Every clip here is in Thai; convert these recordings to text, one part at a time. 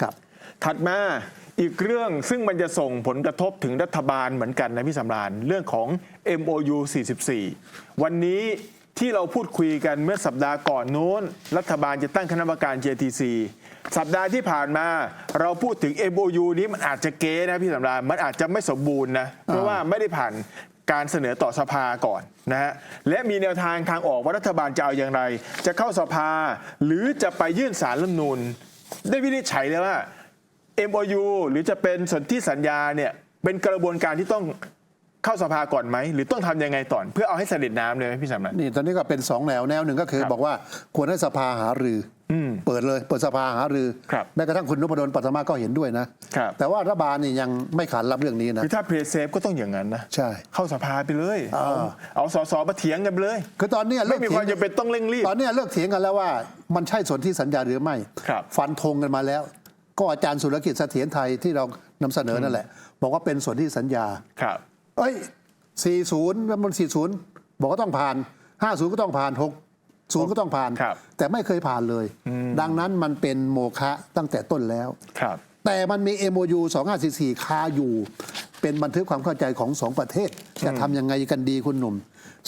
ครับ ถัดมาอีกเรื่องซึ่งมันจะส่งผลกระทบถึงรัฐบาลเหมือนกันนะพี่สำราญเรื่องของ MOU 44 วันนี้ที่เราพูดคุยกันเมื่อสัปดาห์ก่อนนู้น รัฐบาลจะตั้งคณะกรรมการ JTC สัปดาห์ที่ผ่านมา เราพูดถึง MOU นี้มันอาจจะเก๊นะพี่สำราญมันอาจจะไม่สมบูรณ์นะเพราะว่าไม่ได้ผ่านการเสนอต่อสภาก่อนนะฮะและมีแนวทางทางออกว่ารัฐบาลจะเอาอย่างไร จะเข้าสภาหรือจะไปยื่นสารรัฐมนูญ ได้วินิจฉัยเลยว่า MOU หรือจะเป็นสนธิสัญญาเนี่ยเป็นกระบวนการที่ต้องเข้าสภาก่อนไหม หรือต้องทำยังไงต่อนเพื่อเอาให้เสด็จน้ำเลยไหมพี่สำนักนี่ตอนนี้ก็เป็นสองแนวแนวหนึ่งก็คือคบบอกว่าควรให้สภาหารือ เปิดเลยเปิดสภาหารือครับแม้กระทั่งคุณนพดลปัตมาก็เห็นด้วยนะครับแต่ว่ารัฐบาลนี่ยังไม่ขานรับเรื่องนี้นะคือถ้าเพรสเซฟก็ต้องอย่างนั้นนะใช่เข้าสภาไปเลยอ่าเอาเอาสสมาเถียงกันไปเลย คือตอนเนี้ยไม่เลิกมีเถีความยงจำเป็นต้องเร่งรีบตอนเนี้ยเลิกเถียงกันแล้วว่า มันใช่สนที่สัญญาหรือไม่ครับฟันธงกันมาแล้ว ก็อาจารย์สุรกิจเสถียรไทยที่เรานำเสนอนั่นแหละ บอกว่าเป็นสนที่สัญญาครับเอ้ย40แล้วมัน40 บอกว่าต้องผ่าน 50 ก็ต้องผ่าน 60ก็ต้องผ่าน ครับแต่ไม่เคยผ่านเลยดังนั้นมันเป็นโมฆะตั้งแต่ต้นแล้ว ครับ แต่มันมี MOU 2544 คาอยู่ เป็นบันทึกความเข้าใจของสองประเทศ จะทำยังไงกันดีคุณหนุ่ม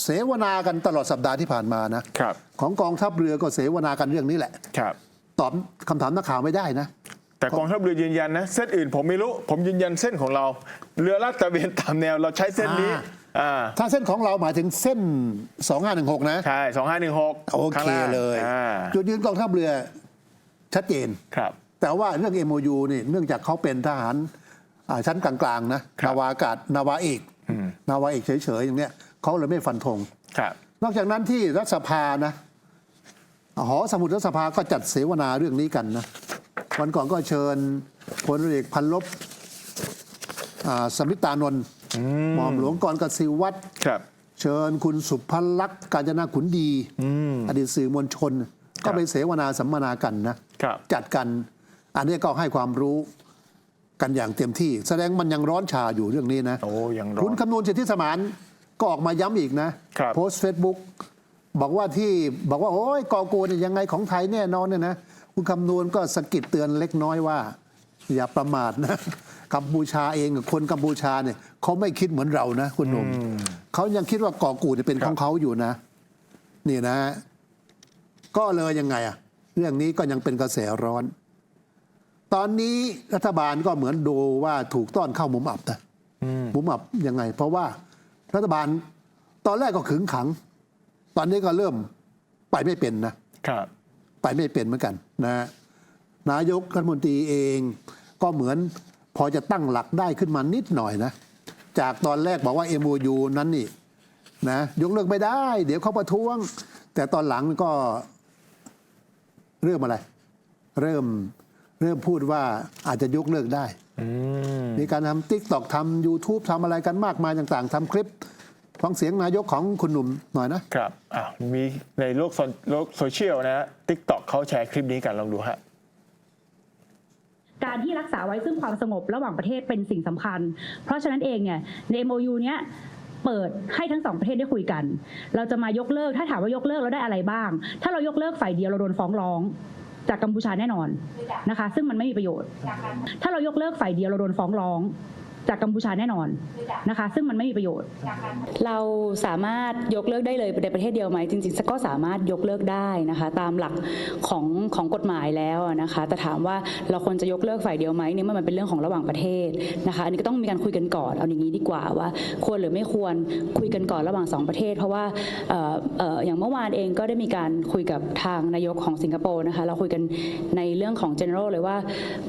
เสวนากันตลอดสัปดาห์ที่ผ่านมานะครับ ของกองทัพเรือก็เสวนากันเรื่องนี้แหละ ครับ ตอบคำถามนักข่าวไม่ได้นะ แต่กองทัพเรือยืนยันนะ เส้นอื่นผมไม่รู้ ผมยืนยันเส้นของเรา เรือลาดตระเวนตามแนวเราใช้เส้นนี้ อ่า ถ้าเส้นของเราหมายถึงเส้น 2516 นะ ใช่สองห้าหนึ่งหกโอเคเลยอ่าจุดยืนกองทัพเรือชัดเจน ครับ แต่ว่าเรื่อง MOU นี่เนื่องจากเขาเป็นทหารอ่าชั้นกลางๆ นะ ครับ นาวาอากาศนาวาเอกนาวาเอกเฉยๆ อย่างเนี้ยเขาเลยไม่ฟันธง ครับ นอกจากนั้นที่รัฐสภานะหอสมุดรัฐสภาก็จัดเสวนาเรื่องนี้กันนะวันก่อนก็เชิญพลเอกพันลบอ่าสมิตานนท์ หม่อมหลวงกรกสิวัตรครับเชิญคุณสุภลักษณ์กาญจนาขุนดี อดีตสื่อมวลชน ก็ไปเสวนาสัมมนากันนะครับจัดกัน อันนี้ก็ให้ความรู้กันอย่างเต็มที่ แสดงมันยังร้อนชาอยู่เรื่องนี้นะโอ้ยังร้อคุณนคำนวณสิทธิสมานก็ออกมาย้ำอีกนะครับโพสต์เฟซบุ๊กบอกว่าที่บอกว่า โอ้ยกอโกเนี่ยยังไงของไทยแน่นอนเนี่ยนะ คุณคำนวณก็สะกิดเตือนเล็กน้อยว่า อย่าประมาทนะกัมพูชาเองกับคนกัมพูชาเนี่ยเขาไม่คิดเหมือนเรานะ คุณหนุ่มเขายังคิดว่ากอกูเนี่ยเป็นของเขาอยู่นะ นี่นะ ก็เลยยังไงอะเรื่องนี้ก็ยังเป็นกระแสร้อน ตอนนี้รัฐบาลก็เหมือนดูว่าถูกต้อนเข้ามุมอับนะมุมอับยังไง เพราะว่ารัฐบาลตอนแรกก็ขึงขัง ตอนนี้ก็เริ่มไปไม่เป็นนะครับ ไปไม่เป็นเหมือนกัน นะนายกรัฐมนตรีเอง ก็เหมือนพอจะตั้งหลักได้ขึ้นมานิดหน่อยนะ จากตอนแรกบอกว่า MOU นั้นนี่นะยกเลิกไม่ได้ เดี๋ยวเขาประท้วง แต่ตอนหลังก็เริ่มอะไร เริ่มเริ่มพูดว่าอาจจะยกเลิกได้อืมมีการทำติ๊กตอกทำ YouTube ทำอะไรกันมากมายต่างๆทำคลิปฟังเสียงนายกของคุณหนุ่มหน่อยนะ ครับอ้าวมีในโลกโซโลกโซเชียลนะฮะทิกตอกเขาแชร์คลิปนี้กันลองดูฮะ การที่รักษาไว้ซึ่งความสงบระหว่างประเทศเป็นสิ่งสำคัญ เพราะฉะนั้นเองเนี่ยใน MOU เนี้ยเปิดให้ทั้งสองประเทศได้คุยกัน เราจะมายกเลิก ถ้าถามว่ายกเลิกเราได้อะไรบ้าง ถ้าเรายกเลิกฝ่ายเดียวเราโดนฟ้องร้องจากกัมพูชาแน่นอนนะคะ ซึ่งมันไม่มีประโยชน์ ถ้าเรายกเลิกฝ่ายเดียวเราโดนฟ้องร้อง จากกัมพูชาแน่นอนนะคะ ซึ่งมันไม่มีประโยชน์ เราสามารถยกเลิกได้เลยในประเทศเดียวไหมจริงๆก็สามารถยกเลิกได้นะคะ ตามหลักของของกฎหมายแล้วนะคะ แต่ถามว่าเราควรจะยกเลิกฝ่ายเดียวไหมเนี่ยมันเป็นเรื่องของระหว่างประเทศนะคะอันนี้ก็ต้องมีการคุยกันก่อนเอาอย่างนี้ดีกว่าว่า ควรหรือไม่ควรคุยกันก่อนระหว่างสองประเทศ เพราะว่าเอ่อเอ่ออย่างเมื่อวานเองก็ได้มีการคุยกับทางนายกของสิงคโปร์นะคะเราคุยกันในเรื่องของ general เลยว่า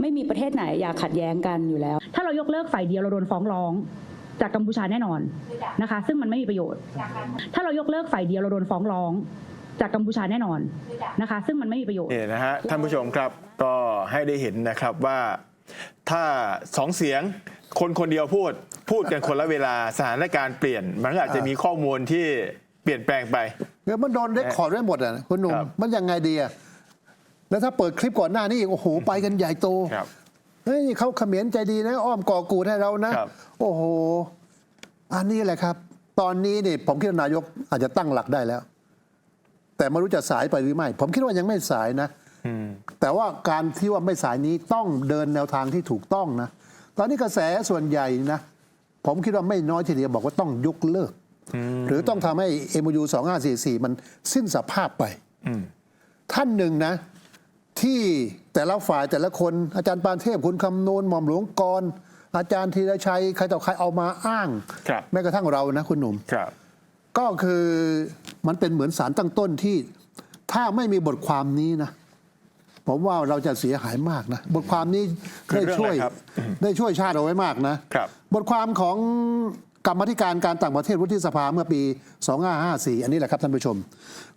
ไม่มีประเทศไหนอยากขัดแย้งกันอยู่แล้ว ถ้าเรายกเลิกฝ่ายเดียวเราโดนฟ้องร้องจากกัมพูชาแน่นอนนะคะ ซึ่งมันไม่มีประโยชน์ ถ้าเรายกเลิกฝ่ายเดียวเราโดนฟ้องร้องจากกัมพูชาแน่นอนนะคะ ซึ่งมันไม่มีประโยชน์นี่นะฮะท่านผู้ชมครับก็ให้ได้เห็นนะครับว่าถ้าสองเสียงคนคนเดียวพูด พูดกันคนละเวลาสถานการณ์เปลี่ยน มันก็อาจจะมีข้อมูลที่เปลี่ยนแปลงไปเดี๋ยวมันโดนเรคคอร์ดไว้หมดอะคุณหนุ่มครับมันยังไงดีอะแล้วถ้าเปิดคลิปก่อนหน้านี้อีกโอ้โหไปกันใหญ่โตครับ เฮ้ยเขาเขมรใจดีนะอ้อมก่อกูดให้เรานะ ครับ โอ้โห อันนี้แหละครับ ตอนนี้นี่ผมคิดว่านายกอาจจะตั้งหลักได้แล้ว แต่ไม่รู้จะสายไปหรือไม่ ผมคิดว่ายังไม่สายนะแต่ว่าการที่ว่าไม่สายนี้ต้องเดินแนวทางที่ถูกต้องนะ ตอนนี้กระแสส่วนใหญ่นะ ผมคิดว่าไม่น้อยทีเดียวบอกว่าต้องยกเลิก หรือต้องทำให้ MOU 2544 มันสิ้นสภาพไปท่านหนึ่งนะ ที่แต่ละฝ่ายแต่ละคนอาจารย์ปานเทพคุณคำนวณหม่อมหลวงกร อาจารย์ธีรชัยใครต่อใครเอามาอ้าง ครับแม้กระทั่งเรานะคุณหนุ่ม ครับ ก็คือมันเป็นเหมือนสารตั้งต้นที่ถ้าไม่มีบทความนี้นะ ผมว่าเราจะเสียหายมากนะ บทความนี้คือได้เรื่องช่วยอะไรครับได้ช่วยชาติเอาไว้มากนะครับ บทความของ กรรมธิการการต่างประเทศวุฒิสภาเมื่อปี 2554 อันนี้แหละครับท่านผู้ชม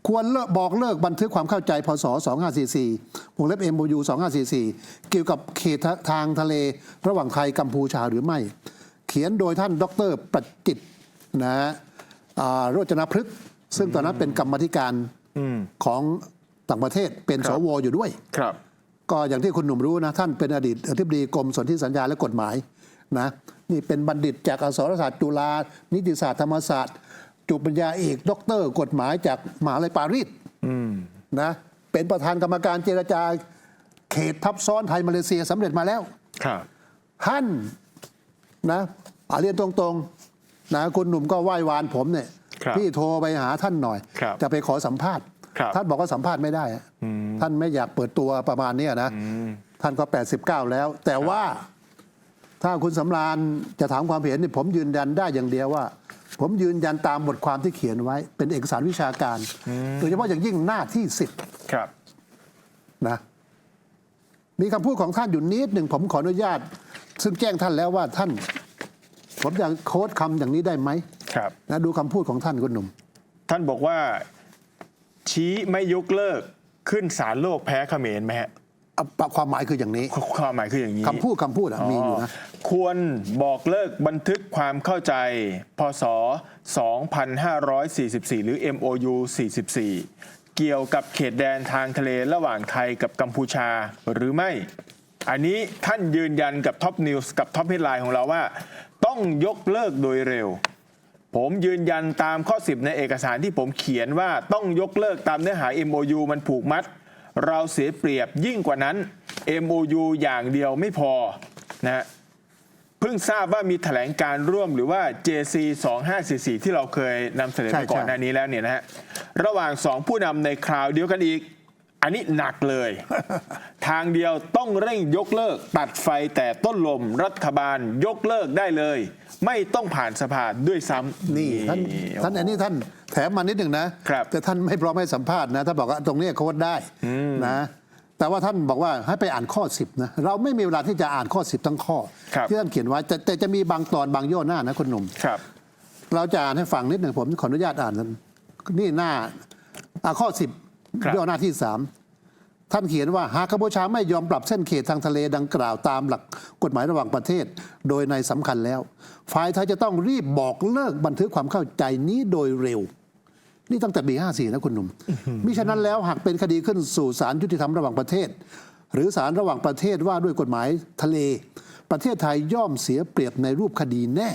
ควรเลิกบอกเลิกบันทึกความเข้าใจพศ 2544 วงเล็บ MOU 2544 เกี่ยวกับเขตทางทะเลระหว่างไทยกัมพูชาหรือไม่ เขียนโดยท่านดรประจิตนะฮะอ่าโรจนพฤกษ์ซึ่งตอนนั้นเป็นกรรมธิการของต่างประเทศเป็นคสรับวอยู่ด้วยครับ ก็อย่างที่คุณหนุ่มรู้นะท่านเป็นอดีตอธิบดีกรมสนธิสัญญาและกฎหมายนะ นี่เป็นบัณฑิตจากอักษรศาสตร์จุฬานิติศาสตร์ธรรมศาสตร์จุปัญญาเอกด็อกเตอร์กฎหมายจากมหาลัยปารีสนะเป็นประธานกรรมการเจรจาเขตทับซ้อนไทยมาเลเซียสำเร็จมาแล้วครับท่านนะอาเรียนตรงๆนะคุณหนุ่มก็ไหว้วานผมเนี่ยครับพี่โทรไปหาท่านหน่อยครับจะไปขอสัมภาษณ์ครับท่านบอกว่าสัมภาษณ์ไม่ได้อะท่านไม่อยากเปิดตัวประมาณเนี้ยนะ ท่านก็ 89 แล้ว แต่ว่า ถ้าคุณสำราญจะถามความเห็นนี่ผมยืนยันได้อย่างเดียวว่า ผมยืนยันตามบทความที่เขียนไว้ เป็นเอกสารวิชาการโดยเฉพาะอย่างยิ่งหน้าที่สิบครับนะมีคำพูดของท่านอยู่นิดหนึ่งผมขออนุญาต ซึ่งแจ้งท่านแล้วว่าท่าน ผมอยากโค้ดคำอย่างนี้ได้ไหมครับนะดูคำพูดของท่านคุณหนุ่ม ท่านบอกว่าชี้ไม่ยกเลิกขึ้นศาลโลกแพ้เขมรไหมฮะเอา ความหมายคืออย่างนี้ ความหมายคืออย่างนี้คำพูดคำพูดอะมีอยู่นะ ควรบอกเลิกบันทึกความเข้าใจ พศ 2544 หรือ MOU 44 เกี่ยวกับเขตแดนทางทะเลระหว่างไทยกับกัมพูชาหรือไม่ อันนี้ท่านยืนยันกับท็อปนิวส์กับท็อปเฮดไลน์ของเราว่า ต้องยกเลิกโดยเร็วผมยืนยันตามข้อ 10 ในเอกสารที่ผมเขียนว่าต้องยกเลิกตามเนื้อหา MOU มันผูกมัด เราเสียเปรียบยิ่งกว่านั้น MOU อย่างเดียวไม่พอนะฮะเพิ่งทราบว่ามีแถลงการร่วมหรือว่า JC 2544 ที่เราเคยนำเสนอใช่ไปก่อนใช่หน้านี้แล้วเนี่ยนะฮะระหว่างสองผู้นำในคราวเดียวกันอีก อันนี้หนักเลย ทางเดียวต้องเร่งยกเลิก ตัดไฟแต่ต้นลมรัฐบาลยกเลิกได้เลย ไม่ต้องผ่านสภาด้วยซ้ำนี่ท่านท่านอันนี้ท่านแถมมานิดหนึ่งนะครับแต่ท่านไม่พร้อมให้สัมภาษณ์นะท่านบอกว่าตรงนี้โค้ดได้นะแต่ว่าท่านบอกว่าให้ไปอ่านข้อ 10นะเราไม่มีเวลาที่จะอ่านข้อ 10 ทั้งข้อครับที่ท่านเขียนไว้แต่แต่จะมีบางตอนบางย่อหน้านะคุณหนุ่มครับ เราจะอ่านให้ฟังนิดหนึ่งผมขออนุญาตอ่านนั้นนี่หน้าอ่าข้อครับ10 ย่อหน้าที่3ท่านเขียนว่าหากกัมพูชาไม่ยอมปรับเส้นเขตทางทะเลดังกล่าวตามหลักกฎหมายระหว่างประเทศ โดยในสำคัญแล้ว ฝ่ายไทยจะต้องรีบบอกเลิกบันทึกความเข้าใจนี้โดยเร็ว นี่ตั้งแต่ปี54นะคุณหนุ่มมิฉะนั้นแล้วหากเป็นคดีขึ้นสู่ศาลยุติธรรมระหว่างประเทศ หรือศาลระหว่างประเทศว่าด้วยกฎหมายทะเล ประเทศไทยย่อมเสียเปรียบในรูปคดีแน่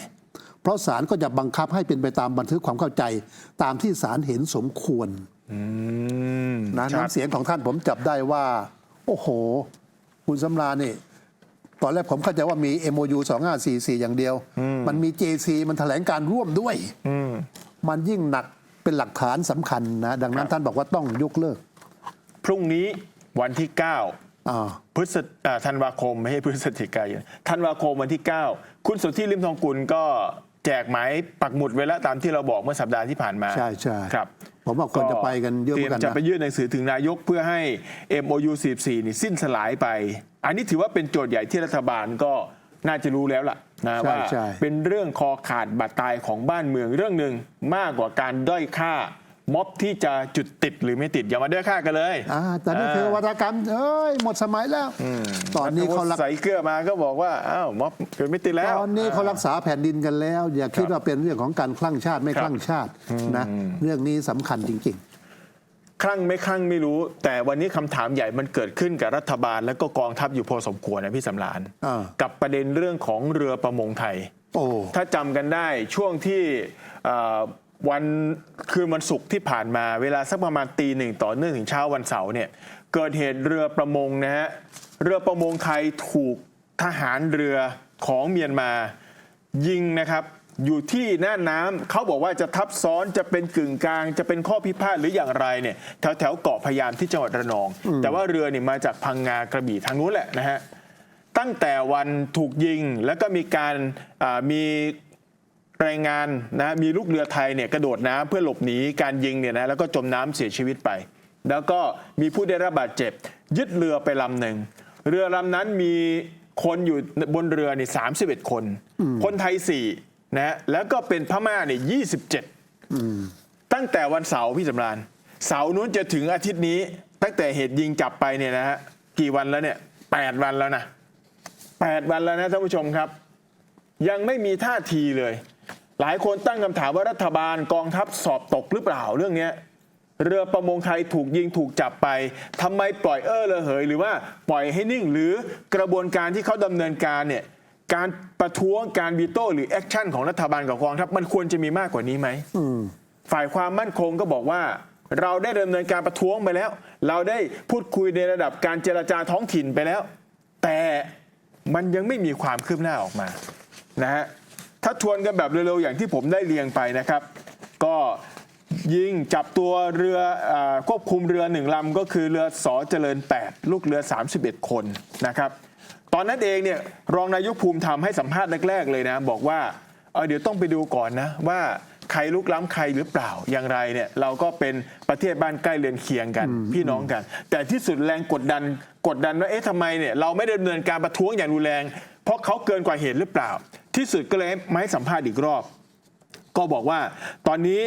เพราะศาลก็จะบังคับให้เป็นไปตามบันทึกความเข้าใจ ตามที่ศาลเห็นสมควรอืม นะชัดน้ำเสียงของท่านผมจับได้ว่า โอ้โห คุณสำราญนี่ ตอนแรกผมเข้าใจว่ามี MOU 2544 อย่างเดียว มันมี JC มันแถลงการร่วมด้วย มันยิ่งหนักเป็นหลักฐานสำคัญนะ ดังนั้นท่านบอกว่าต้องยกเลิก พรุ่งนี้วันที่9อ่าพฤศอ่าธันวาคมไม่ใช่พฤศจิกายนธันวาคมวันที่ 9 คุณสุทธิริมทองกุลก็แจกหมายปักหมุดไว้แล้วตามที่เราบอกเมื่อสัปดาห์ที่ผ่านมา ใช่ใช่ครับ ผมว่าคนจะไปกันเยอะเหมือนกันเตรียมจะนะ ไปยื่นหนังสือถึงนายกเพื่อให้ MOU 44นี่สิ้นสลายไป อันนี้ถือว่าเป็นโจทย์ใหญ่ที่รัฐบาลก็น่าจะรู้แล้วล่ะนะใช่ว่า ใช่ เป็นเรื่องคอขาดบาดตายของบ้านเมืองเรื่องหนึ่งมากกว่าการด้อยค่า ม็อบที่จะจุดติดหรือไม่ติดอย่ามาด้อยค่ากันเลยอ่าแต่นี่คือวัฒกรรมเอ้ยหมดสมัยแล้วตอนนี้เขารักใส่เกลือมาก็บอกว่าอ้าวม็อบเป็นไม่ติดแล้วตอนนี้เขารักษาแผ่นดินกันแล้ว อย่าคิดว่าเป็นเรื่องของการคลั่งชาติไม่ครับคลั่งชาตินะเรื่องนี้สำคัญจริงคลั่งไม่คลั่งไม่รู้ แต่วันนี้คำถามใหญ่มันเกิดขึ้นกับรัฐบาลแล้วก็กองทัพอยู่พอสมควรนะพี่สำรานอ่ากับประเด็นเรื่องของเรือประมงไทยๆโอ้ถ้าจำกันได้ช่วงที่เอ่อ วันคืนวันศุกร์ที่ผ่านมาเวลาสักประมาณตีหนึ่งต่อเนื่องถึงเช้าวันเสาร์เนี่ยเกิดเหตุเรือประมงนะฮะเรือประมงไทยถูกทหารเรือของเมียนมายิงนะครับ อยู่ที่หน้าน้ำเขาบอกว่าจะทับซ้อนจะเป็นกึ่งกลาง จะเป็นข้อพิพาทหรืออย่างไรเนี่ยแถวแถวเกาะพยามที่จังหวัดระนอง แต่ว่าเรือเนี่ยมาจากพังงากระบี่ทางนู้นแหละนะฮะตั้งแต่วันถูกยิงแล้วก็มีการอ่ามีรายงานนะมีลูกเรือไทยเนี่ยกระโดดน้ำเพื่อหลบหนีการยิงเนี่ยนะแล้วก็จมน้ำเสียชีวิตไป แล้วก็มีผู้ได้รับบาดเจ็บ ยึดเรือไปลำหนึ่งเรือลำนั้นมีคนอยู่บนเรือนี่31คน คนไทย4นะฮะแล้วก็เป็นพม่าเนี่ย27ตั้งแต่วันเสาร์พี่สำราญเสาร์นู้นจะถึงอาทิตย์นี้ ตั้งแต่เหตุยิงจับไปเนี่ยนะฮะกี่วันแล้วเนี่ยแปดวันแล้วนะแปดวันแล้วนะท่านผู้ชมครับ ยังไม่มีท่าทีเลย หลายคนตั้งคำถามว่ารัฐบาลกองทัพสอบตกหรือเปล่าเรื่องเนี้ยเรือประมงไทยถูกยิงถูกจับไปทำไมปล่อยเออระเหย หรือว่าปล่อยให้นิ่งหรือกระบวนการที่เขาดำเนินการเนี่ยการประท้วงการวีโต้หรือแอคชั่นของรัฐบาลกับกองทัพมันควรจะมีมากกว่านี้ไหมฝ่ายความมั่นคงก็บอกว่า เราได้ดำเนินการประท้วงไปแล้ว เราได้พูดคุยในระดับการเจรจาท้องถิ่นไปแล้ว แต่มันยังไม่มีความคืบหน้าออกมานะฮะ ถ้าทวนกันแบบเร็วๆอย่างที่ผมได้เรียงไปนะครับ ก็ยิงจับตัวเรืออาควบคุมเรือหนึ่งลำก็คือเรือสอเจริญ 8 ลูกเรือ 31 คนนะครับ ตอนนั้นเองเนี่ยรองนายกภูมิธรรมให้สัมภาษณ์แรกๆเลยนะ บอกว่าเอ่อเดี๋ยวต้องไปดูก่อนนะว่าใครลุกล้ำใครหรือเปล่าอย่างไรเนี่ยเราก็เป็นประเทศบ้านใกล้เรือนเคียงกัน พี่น้องกัน แต่ที่สุดแรงกดดันกดดันว่าเอ๊ะทำไมเนี่ยเราไม่ได้ดำเนินการประท้วงอย่างรุนแรง เพราะเขาเกินกว่าเหตุหรือเปล่า ที่สุดก็เลยไม้สัมภาษณ์อีกรอบ ก็บอกว่า ตอนนี้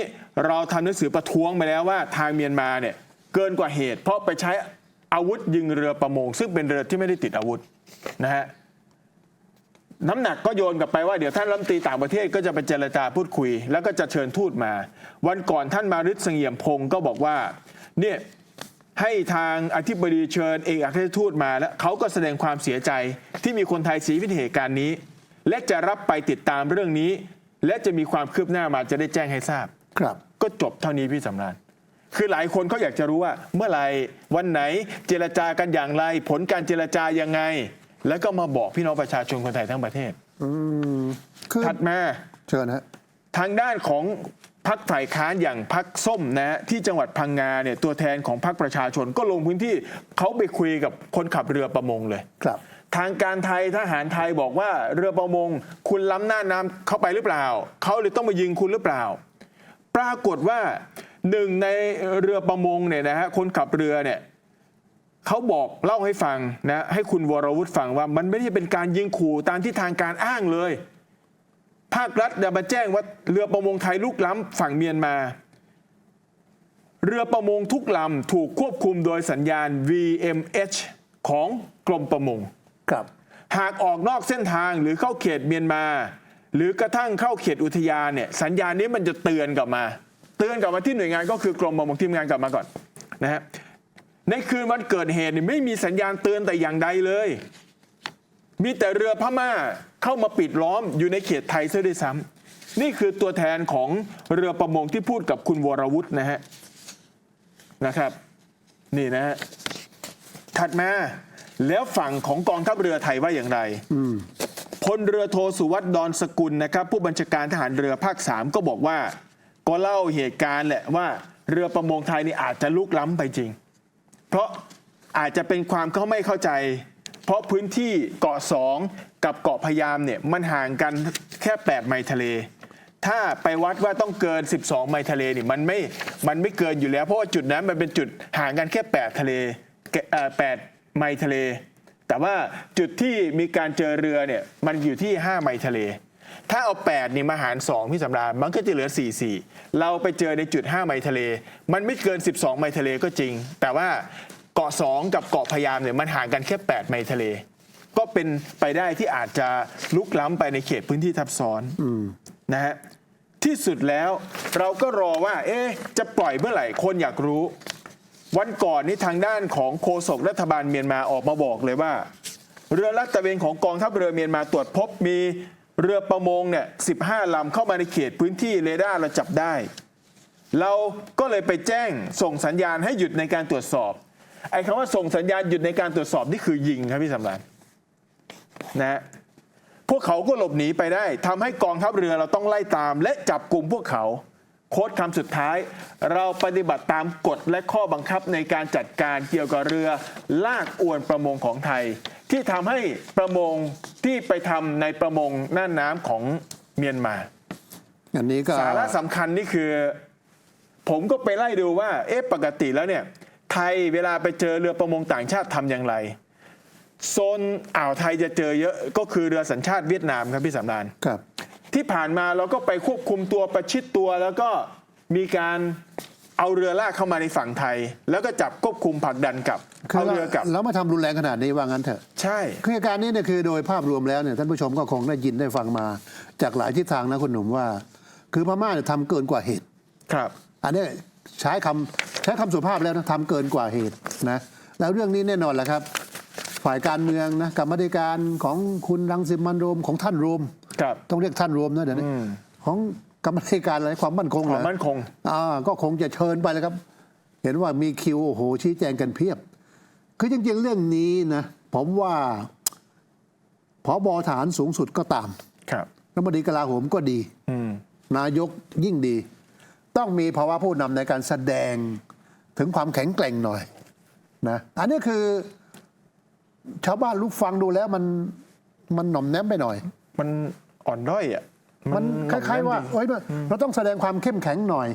เราทำหนังสือประท้วงไปแล้วว่าทางเมียนมาเนี่ยเกินกว่าเหตุ เพราะไปใช้อาวุธยิงเรือประมง ซึ่งเป็นเรือที่ไม่ได้ติดอาวุธนะฮะน้ำหนักก็โยนกลับไปว่าเดี๋ยวท่านรัฐมนตรีต่างประเทศก็จะไปเจรจาพูดคุย แล้วก็จะเชิญทูตมา วันก่อนท่านมาริศเสงี่ยมพงศ์ก็บอกว่าเนี่ยให้ทางอธิบดีเชิญเอกอัครราชทูตมาแล้วเขาก็แสดงความเสียใจที่มีคนไทยเสียชีวิตเหตุการณ์นี้ และจะรับไปติดตามเรื่องนี้ และจะมีความคืบหน้ามาจะได้แจ้งให้ทราบ ครับ ก็จบเท่านี้พี่สำราญคือหลายคนเขาอยากจะรู้ว่าเมื่อไหร่วันไหนเจรจากันอย่างไร ผลการเจรจายังไง แล้วก็มาบอกพี่น้องประชาชนคนไทยทั้งประเทศอืมคือถัดมาเชิญฮะ ทางด้านของพักฝ่ายค้านอย่างพักส้มนะฮะที่จังหวัดพังงาเนี่ยตัวแทนของพักประชาชนก็ลงพื้นที่เขาไปคุยกับคนขับเรือประมงเลย ครับ ทางการไทยทหารไทยบอกว่าเรือประมง คุณล้ำหน้าน้ำเข้าไปหรือเปล่า เขาเลยต้องมายิงคุณหรือเปล่า ปรากฏว่าหนึ่งในเรือประมงเนี่ยนะฮะคนขับเรือเนี่ยเขาบอกเล่าให้ฟังนะให้คุณวรวุฒิฟังว่ามันไม่ได้เป็นการยิงขู่ตามที่ทางการอ้างเลย ภาครัฐเนี่ยมาแจ้งว่าเรือประมงไทยลุกล้ำฝั่งเมียนมา เรือประมงทุกลำถูกควบคุมโดยสัญญาณ VMH ของกรมประมง ครับหากออกนอกเส้นทางหรือเข้าเขตเมียนมา หรือกระทั่งเข้าเขตอุทยานเนี่ยสัญญาณนี้มันจะเตือนกลับมา เตือนกลับมาที่หน่วยงานก็คือกรมประมงทีมงานกลับมาก่อนนะฮะในคืนวันเกิดเหตุเนี่ยไม่มีสัญญาณเตือนแต่อย่างใดเลย มีแต่เรือพม่าเข้ามาปิดล้อมอยู่ในเขตไทยซะด้วยซ้ำนี่คือตัวแทนของเรือประมงที่พูดกับคุณวรวุฒินะฮะนะครับ นี่นะฮะถัดมา แล้วฝั่งของกองทัพเรือไทยว่าอย่างไรพลเรือโทสุวัตดอนสกุลนะครับ ผู้บัญชาการทหารเรือภาค3ก็บอกว่า ก็เล่าเหตุการณ์แหละว่าเรือประมงไทยนี่อาจจะลุกล้ำไปจริง เพราะอาจจะเป็นความเขาไม่เข้าใจ เพราะพื้นที่เกาะสองกับเกาะพะยามเนี่ยมันห่างกันแค่ 8 ไมล์ทะเล ถ้าไปวัดว่าต้องเกิน 12 ไมล์ทะเลนี่มันไม่มันไม่เกินอยู่แล้ว เพราะว่าจุดนั้นมันเป็นจุดห่างกันแค่ 8 ทะเลเอ่อ8 ไมล์ทะเล แต่ว่าจุดที่มีการเจอเรือเนี่ยมันอยู่ที่ 5 ไมล์ทะเล ถ้าเอา 8นี่มาหาร 2 พี่สำราญมันก็จะเหลือ 4 4 เราไปเจอในจุด 5 ไมล์ทะเล มันไม่เกิน 12 ไมล์ทะเลก็จริง แต่ว่าเกาะ 2 กับเกาะพะยามเนี่ยมันห่างกันแค่ 8 ไมล์ทะเล ก็เป็นไปได้ที่อาจจะลุกล้ำไปในเขตพื้นที่ทับซ้อนนะฮะที่สุดแล้วเราก็รอว่า เอ๊ะจะปล่อยเมื่อไหร่คนอยากรู้ วันก่อนนี้ทางด้านของโฆษกรัฐบาลเมียนมาออกมาบอกเลยว่า เรือลาดตระเวนของกองทัพเรือเมียนมาตรวจพบมีเรือประมงเนี่ย15ลำเข้ามาในเขตพื้นที่เรดาร์เราจับได้ เราก็เลยไปแจ้งส่งสัญญาณให้หยุดในการตรวจสอบ ไอ้คำว่าส่งสัญญาณหยุดในการตรวจสอบนี่คือยิงครับพี่สำรานนะฮะพวกเขาก็หลบหนีไปได้ทำให้กองทัพเรือเราต้องไล่ตามและจับกลุ่มพวกเขา โค้ดคำสุดท้าย เราปฏิบัติตามกฎและข้อบังคับในการจัดการเกี่ยวกับเรือลากอวนประมงของไทย ที่ทำให้ประมงที่ไปทำในประมงน่านน้ำของเมียนมาอันนี้ก็สาระสำคัญนี่คือ ผมก็ไปไล่ดูว่า เอ๊ะปกติแล้วเนี่ยไทยเวลาไปเจอเรือประมงต่างชาติทำอย่างไรโซนอ่าวไทยจะเจอเยอะก็คือเรือสัญชาติเวียดนามครับพี่สำรานครับ ที่ผ่านมาเราก็ไปควบคุมตัวประชิดตัว แล้วก็มีการเอาเรือลากเข้ามาในฝั่งไทย แล้วก็จับควบคุมผลักดันกลับคือเอาเรือกลับ แล้วมาทำรุนแรงขนาดนี้ว่างั้นเถอะ ใช่ คือเหตุการณ์นี้เนี่ยคือโดยภาพรวมแล้วเนี่ยท่านผู้ชมก็คงได้ยินได้ฟังมา จากหลายทิศทางนะคุณหนุ่มว่า คือพม่าเนี่ยทำเกินกว่าเหตุ ครับ อันนี้ใช้คำใช้คำสุภาพแล้วนะทำเกินกว่าเหตุนะแล้วเรื่องนี้แน่นอนแหละครับ ฝ่ายการเมืองนะกรรมาธิการของคุณรังสิมันต์โรมของท่านโรม ครับต้องเรียกท่านโรมนะเดี๋ยวนี้ของกรรมาธิการอะไรความมั่นคงคเหรวามอมั่นคง อ่าก็คงจะเชิญไปเลยครับ เห็นว่ามีคิวโอ้โหชี้แจงกันเพียบ คือจริงๆเรื่องนี้นะผมว่าพอบอฐานสูงสุดก็ตามครับ รัฐมนตรีกลาโหมก็ดี อืม นายกยิ่งดี ต้องมีภาวะผู้นำในการแสดงถึงความแข็งแกร่งหน่อยนะอันนี้คือ ชาวบ้านลูกฟังดูแล้วมันมันหน่อมแนมไปหน่อย มันอ่อนด้อยอะมันคล้ายๆว่าเอ้ยเราต้องแสดงความเข้มแข็งหน่อย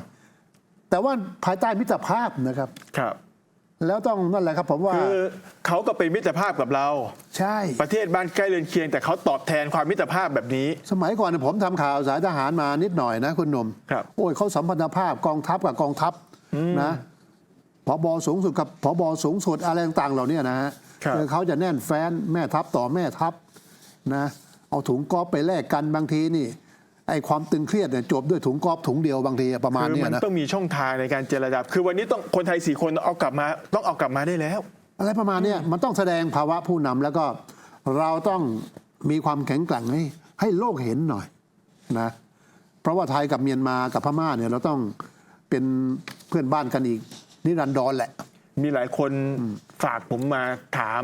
แต่ว่าภายใต้มิตรภาพนะครับครับ แล้วต้องนั่นแหละครับผมว่าคือเขาก็เป็นมิตรภาพกับเรา ใช่ ประเทศบ้านใกล้เรือนเคียง แต่เขาตอบแทนความมิตรภาพแบบนี้ สมัยก่อนเนี่ยผมทำข่าวสายทหารมานิดหน่อยนะคุณหนุ่มครับโอ้ยเขาสัมพันธภาพกองทัพกับกองทัพนะพบสูงสุดกับพบสูงสุดอะไรต่างๆ เหล่านี้นะฮะครับคือเขาจะแน่นแฟนแม่ทัพต่อแม่ทัพนะ เอาถุงกอล์ฟไปแลกกันบางทีนี่ไอ้ความตึงเครียดเนี่ยจบด้วยถุงกอล์ฟถุงเดียวบางทีประมาณคือเนี้ยมันนะต้องมีช่องทางในการเจรจาคือวันนี้ต้องคนไทยสี่คนเอากลับมา ต้องเอากลับมาได้แล้ว อะไรประมาณเนี้ยมันต้องแสดงภาวะผู้นำแล้วก็เราต้องมีความแข็งแกร่งให้ให้โลกเห็นหน่อยนะเพราะว่าไทยกับเมียนมากับพม่าเนี่ยเราต้องเป็นเพื่อนบ้านกันอีกนิรันดรแหละ มีหลายคนฝากผมมาถาม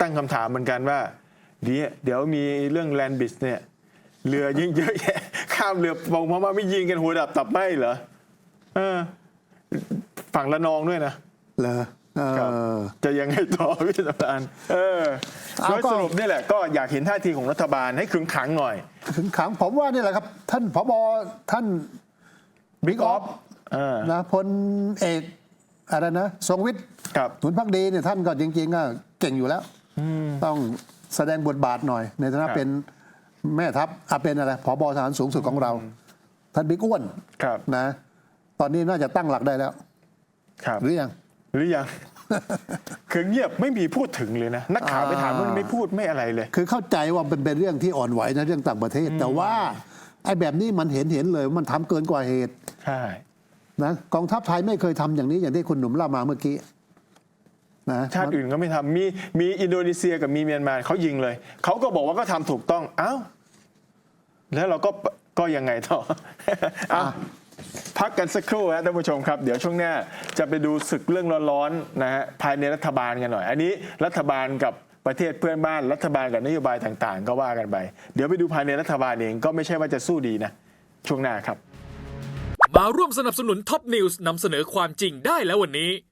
ตั้งคำถามเหมือนกันว่าเดี๋ยวเดี๋ยวมีเรื่องแลนบิสเนี่ยเรือยิ่งเยอะแยะ ข้ามเรือปองพม่าไม่ยิงกันหัวดับตับไหมเหรอเออฝั่งละนองด้วยนะเหรอเอครับอจะยังไงต่อพี่สำรานเออเอาโดยก็สรุปนี่แหละก็อยากเห็นท่าทีของรัฐบาลให้ขึงขังหน่อยถึงขังผมว่านี่แหละครับ ท่านผบท่านบิ๊กออฟเออนะพลเอกอะไรนะทรงวิทย์ครับหนุนพักดีเนี่ยท่านก็จริงๆก็เก่งอยู่แล้วต้อง แสดงบทบาทหน่อย ในฐานะครับ เป็นแม่ทัพอะเป็นอะไรผบทหารสูงสุดของเรา ท่านบิ๊กอ้วนครับนะ ตอนนี้น่าจะตั้งหลักได้แล้ว ครับ หรือยัง หรือยัง คือเงียบไม่มีพูดถึงเลยนะ นักข่าวไปถามอ่ามันไม่พูดไม่อะไรเลย คือเข้าใจว่าเป็นเป็นเรื่องที่อ่อนไหวนะเรื่องต่างประเทศ แต่ว่าไอ้แบบนี้มันเห็นเห็นเลยว่ามันทำเกินกว่าเหตุใช่ นะกองทัพไทยไม่เคยทำอย่างนี้อย่างที่คุณหนุ่มเล่ามาเมื่อกี้ นะชาติอื่นก็ไม่ทำมีมีอินโดนีเซียกับมีเมียนมาเขายิงเลย เขาก็บอกว่าก็ทำถูกต้องเอ้าแล้วเราก็ก็ยังไงต่ออะ พักกันสักครู่ฮะท่านผู้ชมครับ เดี๋ยวช่วงหน้าจะไปดูศึกเรื่องร้อนๆนะฮะภายในรัฐบาลกันหน่อย อันนี้รัฐบาลกับประเทศเพื่อนบ้านรัฐบาลกับนโยบายต่างๆ ก็ว่ากันไป เดี๋ยวไปดูภายในรัฐบาลเองก็ไม่ใช่ว่าจะสู้ดีนะ ช่วงหน้าครับ มาร่วมสนับสนุนท็อปนิวส์นำเสนอความจริงได้แล้ววันนี้เ